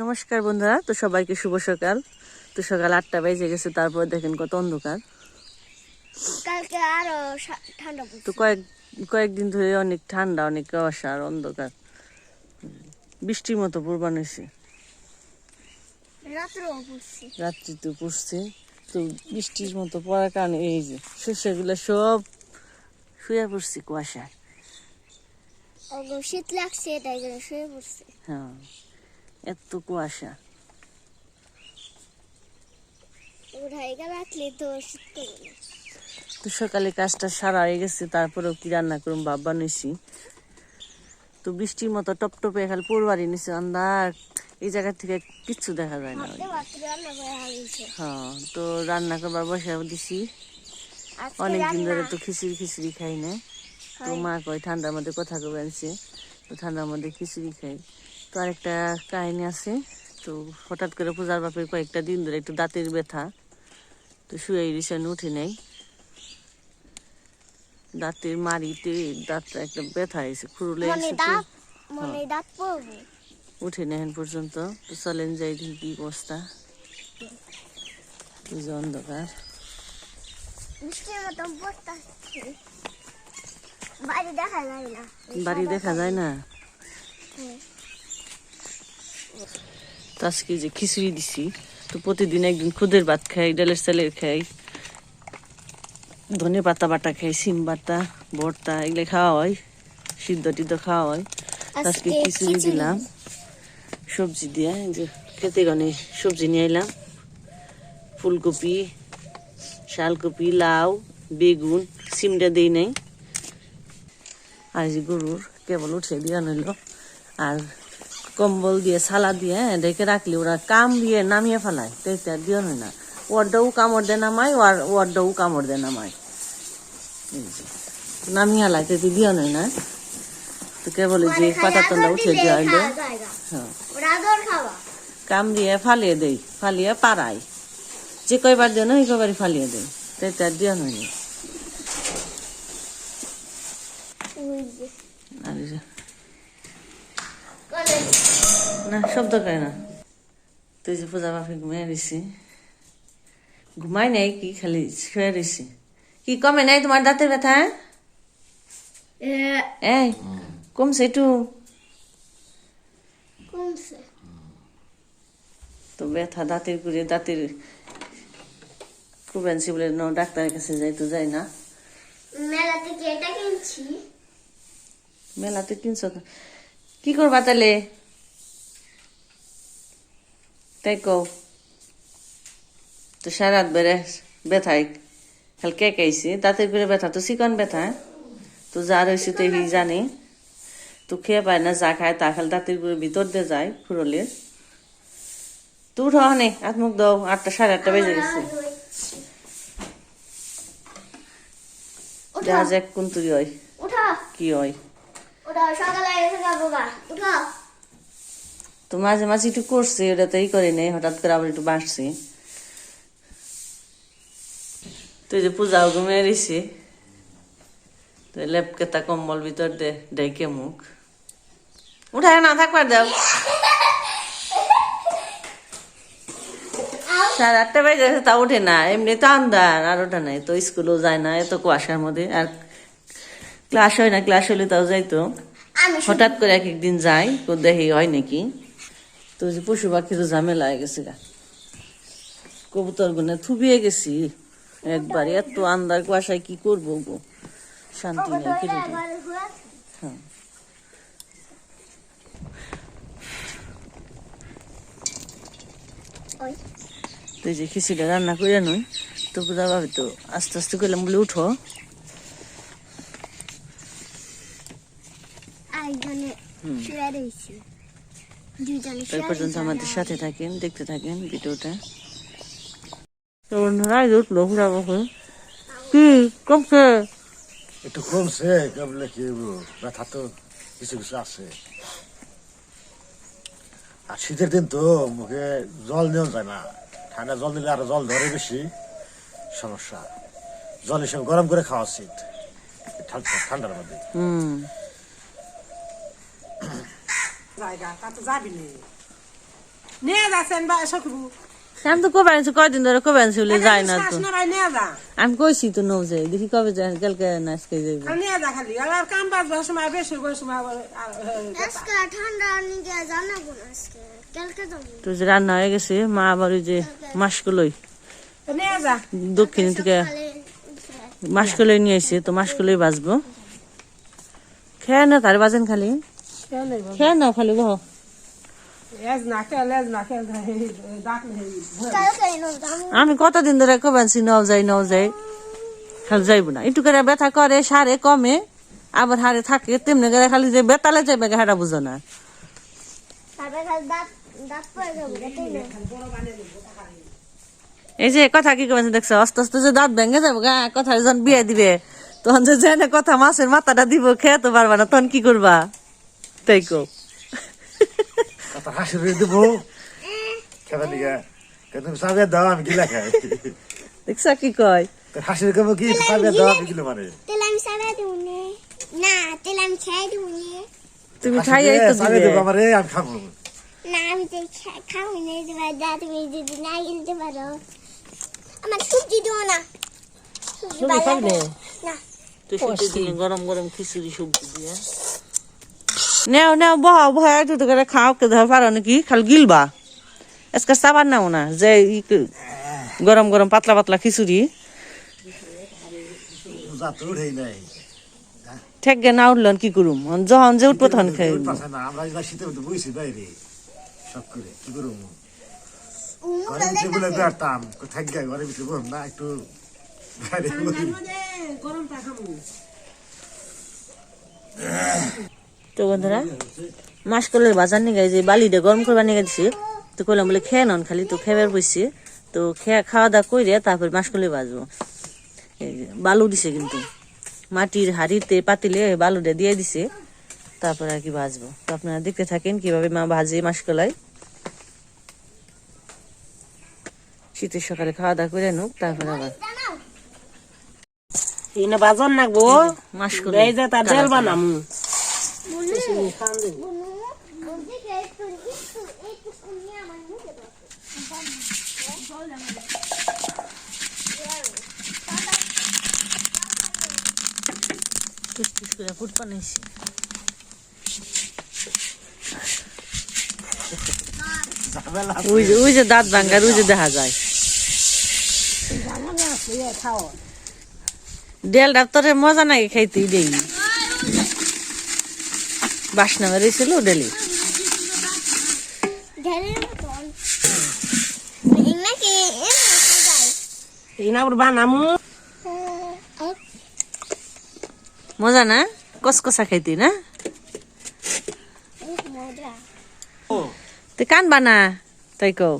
নমস্কার বন্ধুরা তো সবাইকে শুভ সকাল। তো সকাল আটটা বেজে গেছে তারপর দেখেন কত অন্ধকার। কালকে আরও ঠান্ডা তো কয়েক কয়েকদিন ধরে অনেক ঠান্ডা অনেক কুয়াশা আর অন্ধকার। বৃষ্টির মতো পূর্বান হয়েছে। রাত্রি তো পড়ছে। তো বৃষ্টির মতো পড়ার কারণে এই যে শস্যগুলো সব শুয়ে পড়ছে কুয়াশায়। শীত লাগছে তাই জন্য শুয়ে পড়ছে। হ্যাঁ। এত কুয়াশা তো। সকালে কাজটা সারা হয়ে গেছে তারপরেও কি রান্না করুন ভাব বানাইছি তো বৃষ্টির মতো টপ টপে খালি পড়বারই নিছে আন্দার এই জায়গা থেকে কিচ্ছু দেখা যায় না হ্যাঁ তো রান্না করবার বসে দিছি। আজকে অনেক দিন ধরে তো খিচুড়ি খিচুড়ি খাই না। তো মা কয় ঠান্ডার মধ্যে কথা কবে আনছে। তো ঠান্ডার মধ্যে খিচুড়ি খাই। তো আরেকটা কাহিনী আছে। তো হঠাৎ করে পূজার বাপের কয়েকটা দিন ধরে একটু দাঁতের ব্যথা। তো শুয়ে রিসেন্ট উঠে নেই। দাঁতের মারিতে দাঁতটা একটা ব্যথা হয়েছে খুরুলে মনে উঠে নেন পর্যন্ত। তো চলেন যাই কি অবস্থা। অন্ধকার। বাড়ি দেখা যায় না বাড়ি দেখা যায় না হ্যাঁ। তো আজকে যে খিচুড়ি দিছি তো প্রতিদিন একদিন খুদের ভাত খাই ডালের চালের খাই ধনে পাতা বাটা খাই সিম বাটা ভর্তা এগুলো খাওয়া হয় সিদ্ধ টিদ্ধ খাওয়া হয়। আজকে খিচুড়ি দিলাম সবজি দিয়ে খেতে গনে সবজি নিয়ে এলাম ফুলকপি শালকপি লাউ বেগুন সিমটা দিই নাই। আর যে গরুর কেবল উঠে দিয়ে নিল আর কম্বল দিয়ে সালা দিয়ে ডেকে রাখলে ওরা কাম দিয়ে নামিয়ে ফেলায়। তাই দিয়ে হয় না ওয়ারটাও কামড় দে নামায় আর ওয়ারটাও কামড় দে নামায় নামিয়ে হালাই তাই দিয়ে নয় না তো কেবল যে পাতা তন্দা উঠে দেওয়া হইল হ্যাঁ। কাম দিয়ে ফালিয়ে দেই ফালিয়ে পাড়াই যে কয়বার দেয় না ওই কয়বারই ফালিয়ে দেয় তাই তার দিয়ে নয় না আর যে, কলে না শব্দ করে না। তুই যে পূজা বাপে ঘুমিয়ে দিছি ঘুমাই নাই কি খালি শুয়ে দিছি কি কমে নাই তোমার দাঁতের ব্যথা এই কমছে একটু। কমছে। তো ব্যথা দাঁতের করে দাঁতের কুবেন্সি বলে ন ডাক্তারের কাছে যাই তো যাই না। মেলা থেকে এটা কিনছি। মেলাতে কিনছ। কি করবা তাহলে? কও তো সারা রাত বেড়ে ব্যথায় খালি কে খাইছে দাঁতের করে ব্যথা তো চিকন ব্যথা তো যা রয়েছে তো এই জানে তো খেয়ে পায় না যা খায় তা খালি দাঁতের করে ভিতর দিয়ে যায় ফুরলের তো উঠো অনেক আত্মুখ দাও আটটা সাড়ে আটটা বেজে গেছে দেখা যাক কোন তুই হয় কি হয় সকালে এসে যাব বা উঠো তো মাঝে মাঝে একটু করছি ওটা তো এই করে নেই হঠাৎ করে আবার একটু বাড়ছে। তুই যে পূজাও ঘুমিয়ে রয়েছে তো লেপকে তা কম্বল ভিতর দে ডেকে মুখ। উঠায় না থাকবার দাও। সাড়ে আটটা বেজে গেছে তা ওঠে না এমনি তো আন্দার আর ওঠে নাই তো স্কুলেও যায় না এত কুয়াশার মধ্যে আর ক্লাস হয় না ক্লাস হলে তাও যাইতো। হঠাৎ করে এক একদিন যাই তো দেখি হয় নাকি। তো যে পশু পাখি তো ঝামেলা হয়ে গেছে গা। কবুতর গুনে থুবিয়ে গেছি। একবার এত আন্দার কুয়াশায় কি করব গো? শান্তি নেই ঘুরাচ্ছি। হ্যাঁ। তো যে খিচুড়ি রান্না করে নই তো পুরা ভাবে তো আস্তে আস্তে করলাম বলে উঠো। হুম। তাই পর্যন্ত আমাদের সাথে থাকেন দেখতে থাকেন ভিডিওটা। তো বন্ধুরা এই উঠল পুরা বকুল কি কমছে? একটু কমছে কেবলে কি ব্যথা তো কিছু কিছু আছে। আর শীতের দিন তো মুখে জল নেওয়া যায় না। ঠান্ডা জল দিলে আরও জল ধরে বেশি। সমস্যা। জল সঙ্গে গরম করে খাওয়া উচিত। ঠান্ডা- ঠান্ডার মধ্যে। হুম। জায়গা তা তো যাবি নে। নিয়ে যাচ্ছেন বা সখবু আমি তো কবে আনছি কয়দিন ধরে কবে আনছি বলে যায় না তো। না ভাই নিয়ে যা। আমি কইছি তো নৌ যাই দেখি কবে যায় কালকে না আজকে নিয়ে যা খালি। আর কাম বাজ সময় বেশি ওই সময় আবার, আর, আর, আজকে ঠান্ডা নিয়ে জানাব না আজকে কালকে তো যে রান্না হয়ে গেছে মা আবার ওই যে মাসকলই। নিয়ে দক্ষিণ থেকে সকালে উঠে। নিয়ে আসছে তো মাসকলই বাজবো। খেয়ে না তার বাজেন খালি। খেয়ে নাও খালি বহ। আমি কতদিন ধরে কবে নও যাই নও যাই। খালি যাইব না। একটু করে ব্যথা করে সারে কমে। আবার হারে থাকে তেমনি করে খালি যে বেতালে যাইবে হারা বুঝো না। এই যে কথা কি কমেছে দেখছ? আস্তে আস্তে যে দাঁত ভেঙে যাব গা কথা যখন বিয়ে দিবে তখন যে জেনে কথা মাছের মাথাটা দিব খেয়ে তো পারবা না তখন কি করবা? তাই কো কত হাসি রে দেবো। খেতে দিকে। তুমি চাবিয়ে দাও আমি গিলা খাই। দেখছা কি কয়? তোর হাসির কেমন কি? চাবিয়ে দাও আমি গিলে মানে তেল আমি সারা দেবো না। তেল আমি দেবো তুমি খাইয়াই তো চাবিয়ে দিবে। দেবো আমারে আমি খাব। না আমি তো খাব না তোমার দা তুমি যদি না গিলতে পারো। আমার সবজি দিও না। সবজি গরম গরম খিচুড়ি সবজি দিয়ে। নেও নেও বহ বহ একটু তো করে খাও কে ধর পারো নাকি খালি গিলবা আজকে সাবান নাও না যে গরম গরম পাতলা পাতলা খিচুড়ি ঠেকে না উঠলেন কি করুম যখন যে উঠবো তখন খাই। গরমটা খামু তো বন্ধুরা মাসকলের বাজার নিয়ে গেছে বালিটা গরম করবার নিয়ে গেছি। তো কইলাম বলে খেয়ে নন খালি তো খেয়ে বসছি তো খেয়ে খাওয়া দাওয়া করে তারপর মাসকলে বাজবো। বালু দিছে কিন্তু। মাটির হাড়িতে পাতিলে বালুটা দিয়ে দিছে তারপর আর কি ভাজবো তো আপনারা দেখতে থাকেন কীভাবে মা ভাজে মাসকলাই শীতের সকালে খাওয়া দাওয়া করে নুক তারপর আবার। বাজন নাকবো মাসকলাই এই যে তার জেল বানামু। করে ফুট বানাইছি ওই যে দাঁত ভাঙ্গার ওই যে দেখা যায়। ডেল ডাক্তারের মজা নাই খাইতে দেই। বাসনা বেরিয়েছিল ডেলি। না বানামু। মজা না? কসকসা খাইতে না? মজা তুই কান বানা তাই কও।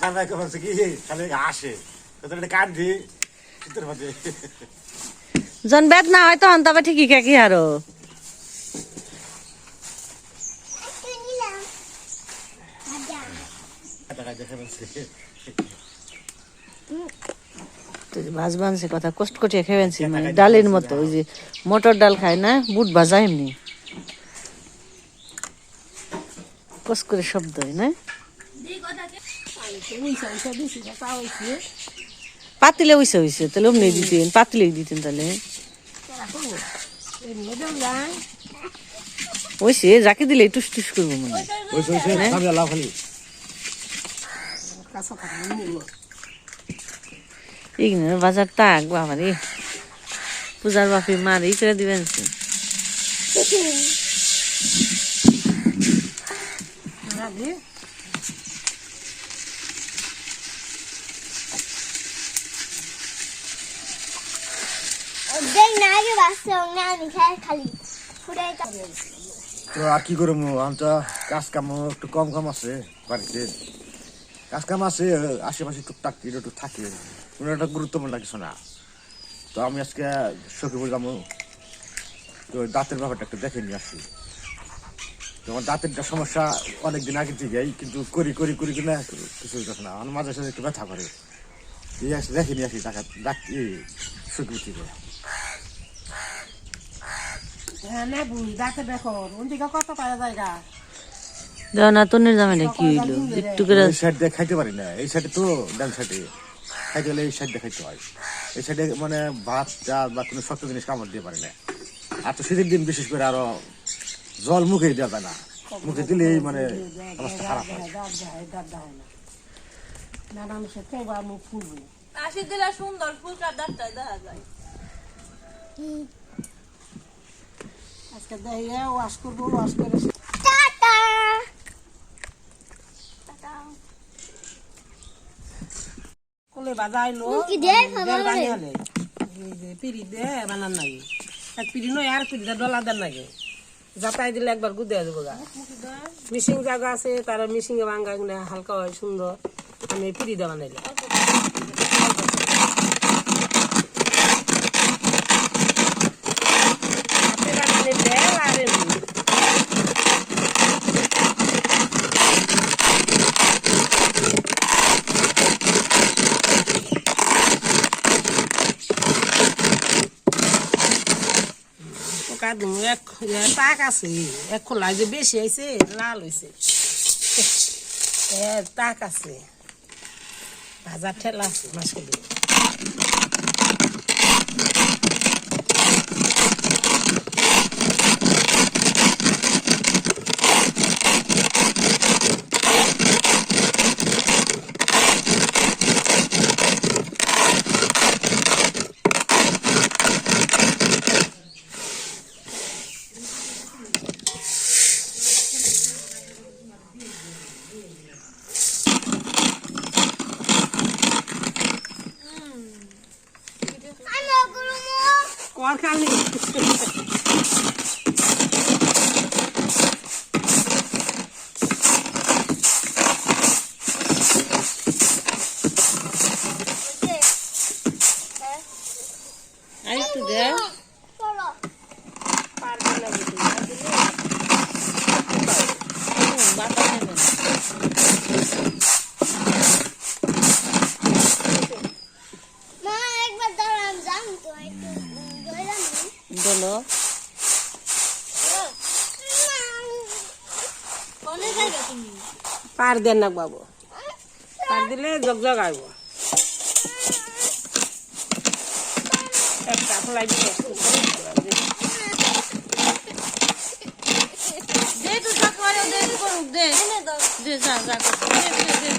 কান্না কি? খালি আসে কান্দি মধ্যে। জন বেদ না হয় তখন তবে ঠিকই কাকি আরও? ভাজ বানছে কথা, কষ্ট কটিয়া খেয়েছি মানে ডালের মতো, ওই যে মটর ডাল খায় না, বুট ভাজা এমনি। কস করে শব্দ হয়, না? পাতিলে হইছে হইছে তাহলে অমনি দিতেন পাতিলে দিতেন তাহলে। হইছে যাকে দিলে টুস টুস করব মনে হয়। ওইসে ওইসে সামনে লাভ খালি ইগনের বাজার তাক বাবা রে পূজার বাপি মার ই করে দিবেন সে। দেখ না আগে বাসছে অন্য আমি খাই খালি ফুটাই তো আর কি করব? আমি তো কাজ কাম একটু কম কম আছে বাড়িতে। কাজ কাম আছে, আশেপাশে টুকটাক একটু থাকে। কোনো একটা গুরুত্বপূর্ণ কিছু না। তো আমি আজকে সখী বললাম, তো দাঁতের ব্যাপারটা একটু দেখে নিয়ে আসি। তোমার দাঁতের একটা সমস্যা অনেকদিন আগে থেকেই, কিন্তু করি করি করি কিনা কিছু হইতেছে না। আমার মাঝে সাথে একটু ব্যথা করে। এই আসি, দেখে নিয়ে আসি টাকা ডাক সখী থেকে হ্যাঁ না বুঝ দাঁতে দেখো। ওদিকে কত পাওয়া জায়গা। না তনের জামে না কি হইল? একটু করে এই সাইড দিয়ে খাইতে পারি না। এই সাইডে তো ডান সাইডে খাইতে হলে এই সাইড দিয়ে খাইতে হয়। এই সাইডে মানে ভাত চাল বা কোনো শক্ত জিনিস কামড় দিয়ে পারি না। আর তো শীতের দিন বিশেষ করে আরও জল মুখে দেওয়া যায় না। মুখে দিলেই মানে অবস্থা খারাপ হয়। মুখ ফুলবো। আশি দিলে সুন্দর ফুলকা ডাক্তার দেখা যায়। আজকে দেখিয়ে ওয়াশ করব ওয়াশ করে টাটা। কোলে বাজাইলো মুখে দিয়ে খাবার বানিয়ালে এই যে পিড়ি দে বানান এক পিড়ি নয় আর পিড়ি ডলা দেন নাকি? যাতাই দিলে একবার গুদে দেবো গা। মিশিং জায়গা আছে তারা মিশিং এ ভাঙ্গা হালকা হয় সুন্দর। আমি পিড়ি দে বানাইলে হাতে বানালে দেয় আর এমনি। পোকা দিন এক এ তাক আছে এক খোলা যে বেশি হয়েছে লাল হয়েছে এ তাক আছে ভাজা ঠেলা আছে মাছগুলি আমি করব কর খালি আর একটু দে চলো পারবে না বুঝি, আর দিলে বাতা নেবে না মা একবার দাঁড়ান যান তো একটু দৌড়ান জায়গা পার দেন না বাবু। পার দিলে জগ জগ আইব। একটা ফলাই দে যা যা দে দে.